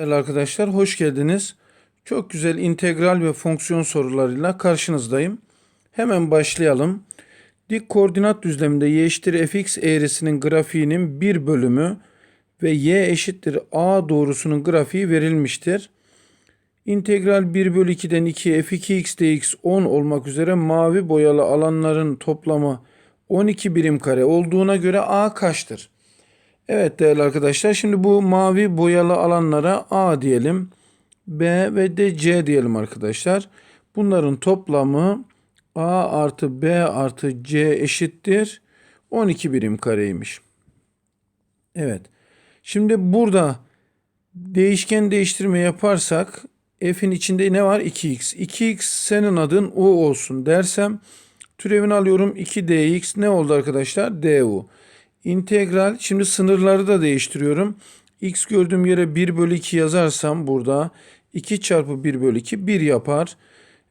Değerli arkadaşlar hoş geldiniz. Çok güzel integral ve fonksiyon sorularıyla karşınızdayım. Hemen başlayalım. Dik koordinat düzleminde y eşittir fx eğrisinin grafiğinin bir bölümü ve y eşittir a doğrusunun grafiği verilmiştir. İntegral 1 bölü 2'den 2'ye f2x dx 10 olmak üzere mavi boyalı alanların toplamı 12 birim kare olduğuna göre a kaçtır? Evet değerli arkadaşlar şimdi bu mavi boyalı alanlara A diyelim. B ve de C diyelim arkadaşlar. Bunların toplamı A artı B artı C eşittir. 12 birim kareymiş. Evet. Şimdi burada değişken değiştirme yaparsak f'in içinde ne var? 2x. 2x senin adın u olsun dersem türevini alıyorum 2dx ne oldu arkadaşlar? du. İntegral şimdi sınırları da değiştiriyorum. X gördüğüm yere 1 bölü 2 yazarsam burada 2 çarpı 1 bölü 2 1 yapar.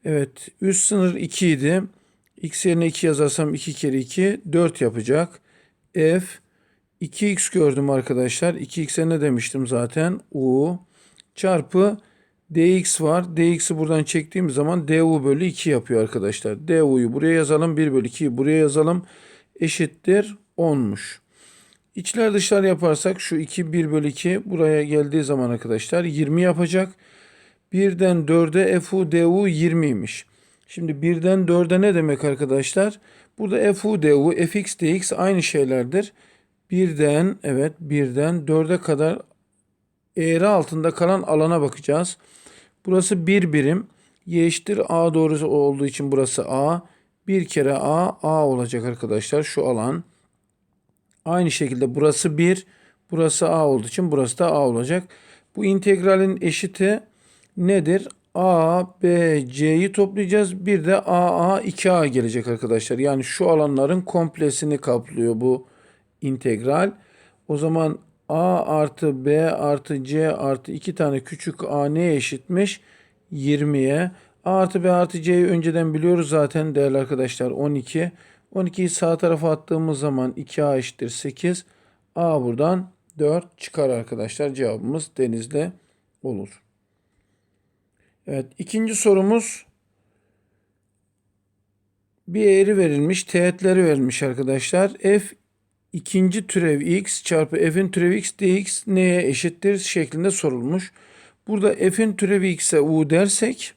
Evet üst sınır 2 idi. X yerine 2 yazarsam 2 kere 2 4 yapacak. F 2x gördüm arkadaşlar. 2x'e ne demiştim zaten? U çarpı dx var. dx'i buradan çektiğim zaman du bölü 2 yapıyor arkadaşlar. du'yu buraya yazalım. 1 bölü 2'yi buraya yazalım. Eşittir 10'muş. İçler dışlar yaparsak şu 2 1 bölü 2 buraya geldiği zaman arkadaşlar 20 yapacak. 1'den 4'e fu du 20'ymiş. Şimdi 1'den 4'e ne demek arkadaşlar? Burada fu du fx dx aynı şeylerdir. 1'den evet 1'den 4'e kadar eğri altında kalan alana bakacağız. Burası 1 birim. Y eşittir A doğrusu olduğu için burası A. Bir kere A, A olacak arkadaşlar şu alan. Aynı şekilde burası 1, burası A olduğu için burası da A olacak. Bu integralin eşiti nedir? A, B, C'yi toplayacağız. Bir de A, A, 2A gelecek arkadaşlar. Yani şu alanların komplesini kaplıyor bu integral. O zaman A artı B artı C artı 2 tane küçük A neye eşitmiş? 20'ye. A artı B artı C'yi önceden biliyoruz zaten değerli arkadaşlar 12. 12'yi sağ tarafa attığımız zaman 2A eşittir 8. A buradan 4 çıkar arkadaşlar. Cevabımız denizde olur. Evet ikinci sorumuz bir eğri verilmiş. Teğetleri verilmiş arkadaşlar. F ikinci türev x çarpı f'in türevi x dx neye eşittir şeklinde sorulmuş. Burada f'in türevi x'e u dersek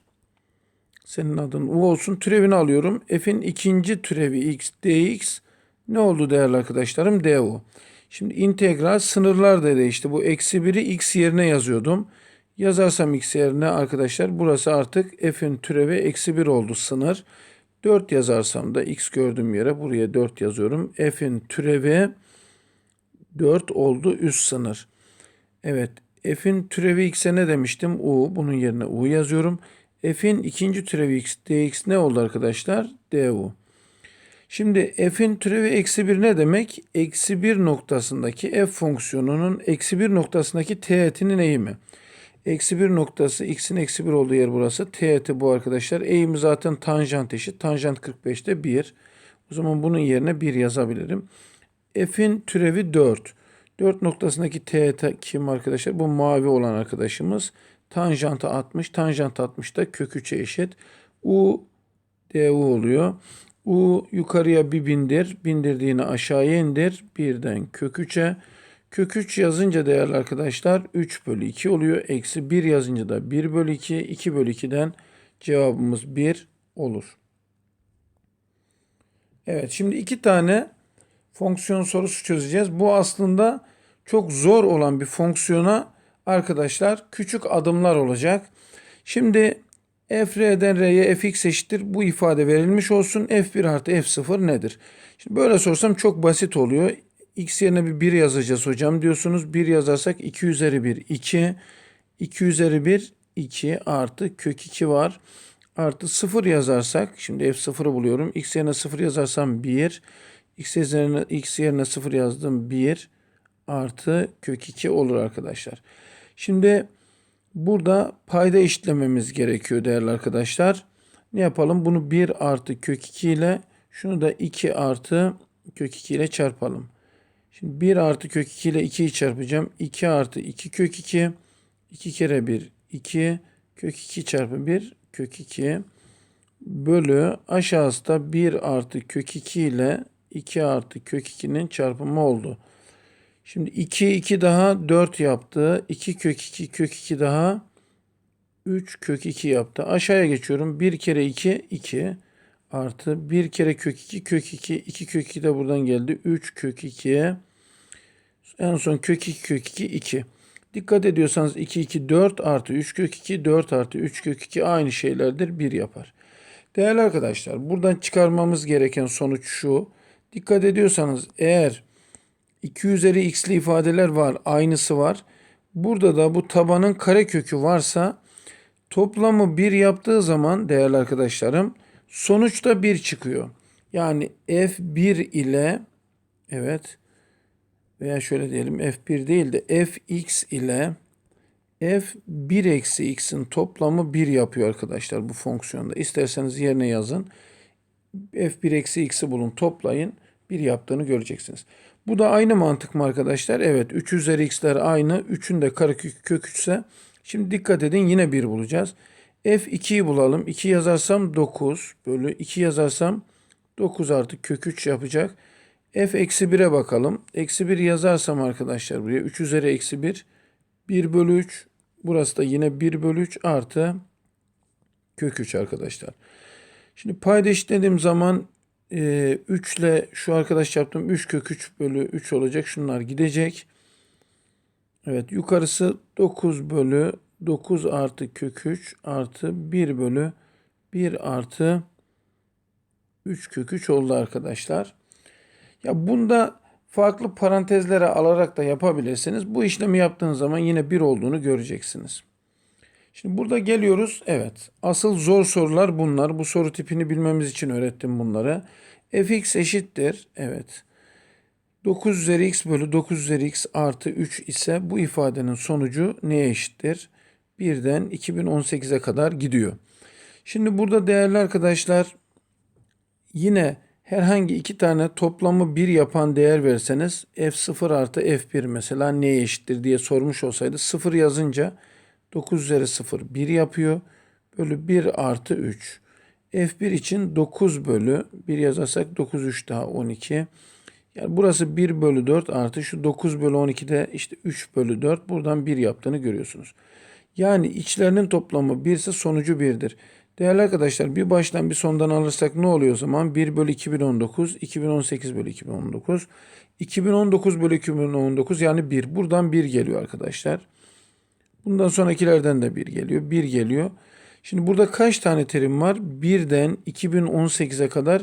senin adın u olsun. Türevini alıyorum. F'in ikinci türevi x dx ne oldu değerli arkadaşlarım? du. Şimdi integral sınırlar da değişti. Bu eksi 1'i x yerine yazıyordum. Yazarsam x yerine arkadaşlar burası artık f'in türevi eksi 1 oldu sınır. 4 yazarsam da x gördüğüm yere buraya 4 yazıyorum. F'in türevi 4 oldu üst sınır. Evet f'in türevi x'e ne demiştim? u. Bunun yerine u yazıyorum. F'in ikinci türevi x dx ne oldu arkadaşlar? du. Şimdi f'in türevi eksi 1 ne demek? Eksi 1 noktasındaki f fonksiyonunun eksi 1 noktasındaki teğetinin eğimi. Eksi 1 noktası x'in eksi 1 olduğu yer burası. Teğeti bu arkadaşlar. Eğimi zaten tanjant eşit. Tanjant 45'te 1. O zaman bunun yerine 1 yazabilirim. F'in türevi 4. 4 noktasındaki teğet kim arkadaşlar? Bu mavi olan arkadaşımız. Tanjantı 60. Tanjant 60 da kök 3'e eşit. U du oluyor. U yukarıya bir bindir. Bindirdiğini aşağıya indir. Birden kök 3'e. Kök 3 yazınca değerli arkadaşlar 3 bölü 2 oluyor. Eksi 1 yazınca da 1 bölü 2. 2 bölü 2'den cevabımız 1 olur. Evet şimdi iki tane fonksiyon sorusu çözeceğiz. Bu aslında çok zor olan bir fonksiyona arkadaşlar küçük adımlar olacak. Şimdi f r'den r'ye fx eşittir. Bu ifade verilmiş olsun. f1 artı f0 nedir? Şimdi böyle sorsam çok basit oluyor. x yerine bir 1 yazacağız hocam diyorsunuz. 1 yazarsak 2 üzeri 1 2. 2 üzeri 1 2 artı kök 2 var. Artı 0 yazarsak şimdi f0'ı buluyorum. x yerine 0 yazarsam 1. x yerine, x yerine 0 yazdım 1 artı kök 2 olur arkadaşlar. Şimdi burada payda eşitlememiz gerekiyor değerli arkadaşlar. Ne yapalım? Bunu 1 artı kök 2 ile şunu da 2 artı kök 2 ile çarpalım. Şimdi 1 artı kök 2 ile 2'yi çarpacağım. 2 artı 2 kök 2. 2 kere 1 2 kök 2 çarpı 1 kök 2 bölü aşağısı da 1 artı kök 2 ile 2 artı kök 2'nin çarpımı oldu. Şimdi 2 2 daha 4 yaptı. 2 kök 2 kök 2 daha 3 kök 2 yaptı. Aşağıya geçiyorum. 1 kere 2 2 artı 1 kere kök 2 kök 2 2 kök 2 de buradan geldi. 3 kök 2 en son kök 2 kök 2 2. Dikkat ediyorsanız 2 2 4 artı 3 kök 2 4 artı 3 kök 2 aynı şeylerdir 1 yapar. Değerli arkadaşlar buradan çıkarmamız gereken sonuç şu. Dikkat ediyorsanız eğer 2 üzeri x'li ifadeler var aynısı var. Burada da bu tabanın karekökü varsa toplamı 1 yaptığı zaman değerli arkadaşlarım sonuçta 1 çıkıyor. Yani f1 ile evet veya şöyle diyelim f1 değil de fx ile f1 eksi x'in toplamı 1 yapıyor arkadaşlar bu fonksiyonda. İsterseniz yerine yazın. f1 eksi x'i bulun toplayın. 1 yaptığını göreceksiniz. Bu da aynı mantık mı arkadaşlar? Evet 3 üzeri x'ler aynı. 3'ün de karekök kök 3 ise şimdi dikkat edin yine 1 bulacağız. f2'yi bulalım. 2 yazarsam 9 bölü 2 yazarsam 9 artı kök 3 yapacak. f eksi 1'e bakalım. Eksi 1 yazarsam arkadaşlar buraya 3 üzeri eksi 1 1 bölü 3 burası da yine 1 bölü 3 artı kök 3 arkadaşlar. Şimdi payda eşitlediğim zaman e, 3 ile şu arkadaş yaptım 3 kök 3 bölü 3 olacak. Şunlar gidecek. Evet yukarısı 9 bölü 9 artı kök 3 artı 1 bölü 1 artı 3 kök 3 oldu arkadaşlar. Ya bunda farklı parantezlere alarak da yapabilirsiniz. Bu işlemi yaptığınız zaman yine 1 olduğunu göreceksiniz. Şimdi burada geliyoruz. Evet. Asıl zor sorular bunlar. Bu soru tipini bilmemiz için öğrettim bunları. fx eşittir. Evet. 9 üzeri x bölü 9 üzeri x artı 3 ise bu ifadenin sonucu neye eşittir? 1'den 2018'e kadar gidiyor. Şimdi burada değerli arkadaşlar yine herhangi iki tane toplamı 1 yapan değer verseniz f0 artı f1 mesela neye eşittir diye sormuş olsaydı 0 yazınca 9 üzeri 0 1 yapıyor. Bölü 1 artı 3. F1 için 9 bölü 1 yazarsak 9 3 daha 12. Yani burası 1 bölü 4 artı şu 9 bölü 12'de işte 3 bölü 4 buradan 1 yaptığını görüyorsunuz. Yani içlerinin toplamı 1 ise sonucu 1'dir. Değerli arkadaşlar bir baştan bir sondan alırsak ne oluyor o zaman? 1 bölü 2019, 2018 bölü 2019, 2019 bölü 2019 yani 1. Buradan 1 geliyor arkadaşlar. Bundan sonrakilerden de 1 geliyor. 1 geliyor. Şimdi burada kaç tane terim var? 1'den 2018'e kadar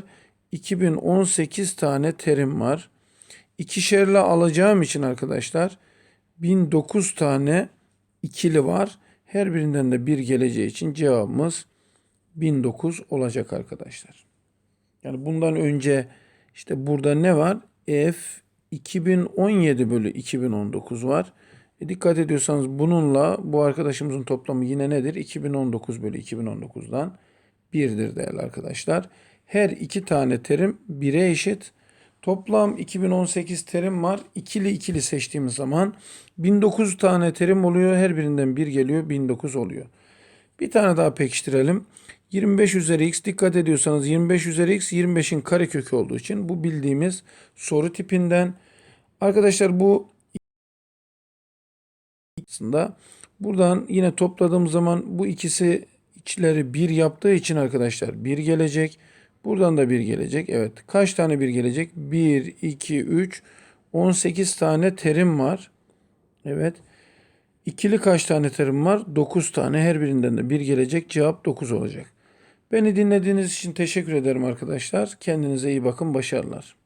2018 tane terim var. İkişerle alacağım için arkadaşlar 1009 tane ikili var. Her birinden de 1 geleceği için cevabımız 1009 olacak arkadaşlar. Yani bundan önce işte burada ne var? F 2017 bölü 2019 var. E dikkat ediyorsanız bununla bu arkadaşımızın toplamı yine nedir? 2019 bölü 2019'dan 1'dir değerli arkadaşlar. Her iki tane terim 1'e eşit. Toplam 2018 terim var. İkili ikili seçtiğimiz zaman 1009 tane terim oluyor. Her birinden 1 geliyor. 1009 oluyor. Bir tane daha pekiştirelim. 25 üzeri x dikkat ediyorsanız 25 üzeri x 25'in karekökü olduğu için bu bildiğimiz soru tipinden. Arkadaşlar bu aslında buradan yine topladığım zaman bu ikisi içleri 1 yaptığı için arkadaşlar 1 gelecek. Buradan da 1 gelecek. Evet. Kaç tane 1 gelecek? 1, 2, 3, 18 tane terim var. Evet. İkili kaç tane terim var? 9 tane. Her birinden de 1 gelecek. Cevap 9 olacak. Beni dinlediğiniz için teşekkür ederim arkadaşlar. Kendinize iyi bakın. Başarılar.